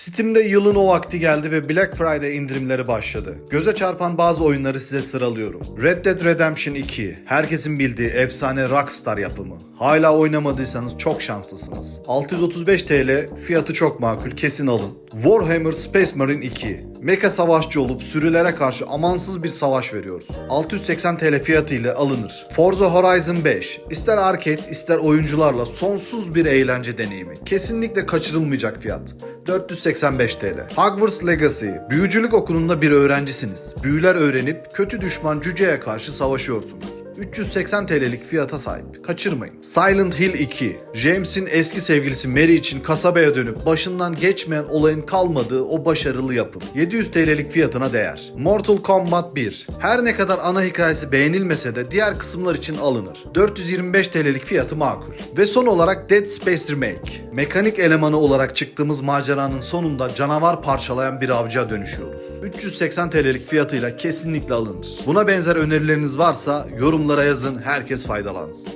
Steam'de yılın o vakti geldi ve Black Friday indirimleri başladı. Göze çarpan bazı oyunları size sıralıyorum. Red Dead Redemption 2, herkesin bildiği efsane Rockstar yapımı. Hala oynamadıysanız çok şanslısınız. 635 TL, fiyatı çok makul, kesin alın. Warhammer Space Marine 2, Mecha savaşçı olup sürülere karşı amansız bir savaş veriyoruz. 680 TL fiyatı ile alınır. Forza Horizon 5, ister arcade ister oyuncularla sonsuz bir eğlence deneyimi. Kesinlikle kaçırılmayacak fiyat. 485 TL. Hogwarts Legacy. Büyücülük okulunda bir öğrencisiniz. Büyüler öğrenip kötü düşman cüceye karşı savaşıyorsunuz. 380 TL'lik fiyata sahip. Kaçırmayın. Silent Hill 2. James'in eski sevgilisi Mary için kasabaya dönüp başından geçmeyen olayın kalmadığı o başarılı yapım. 700 TL'lik fiyatına değer. Mortal Kombat 1. Her ne kadar ana hikayesi beğenilmese de diğer kısımlar için alınır. 425 TL'lik fiyatı makul. Ve son olarak Dead Space Remake. Mekanik elemanı olarak çıktığımız maceranın sonunda canavar parçalayan bir avcıya dönüşüyoruz. 380 TL'lik fiyatıyla kesinlikle alınır. Buna benzer önerileriniz varsa yorumlara yazın herkes faydalansın.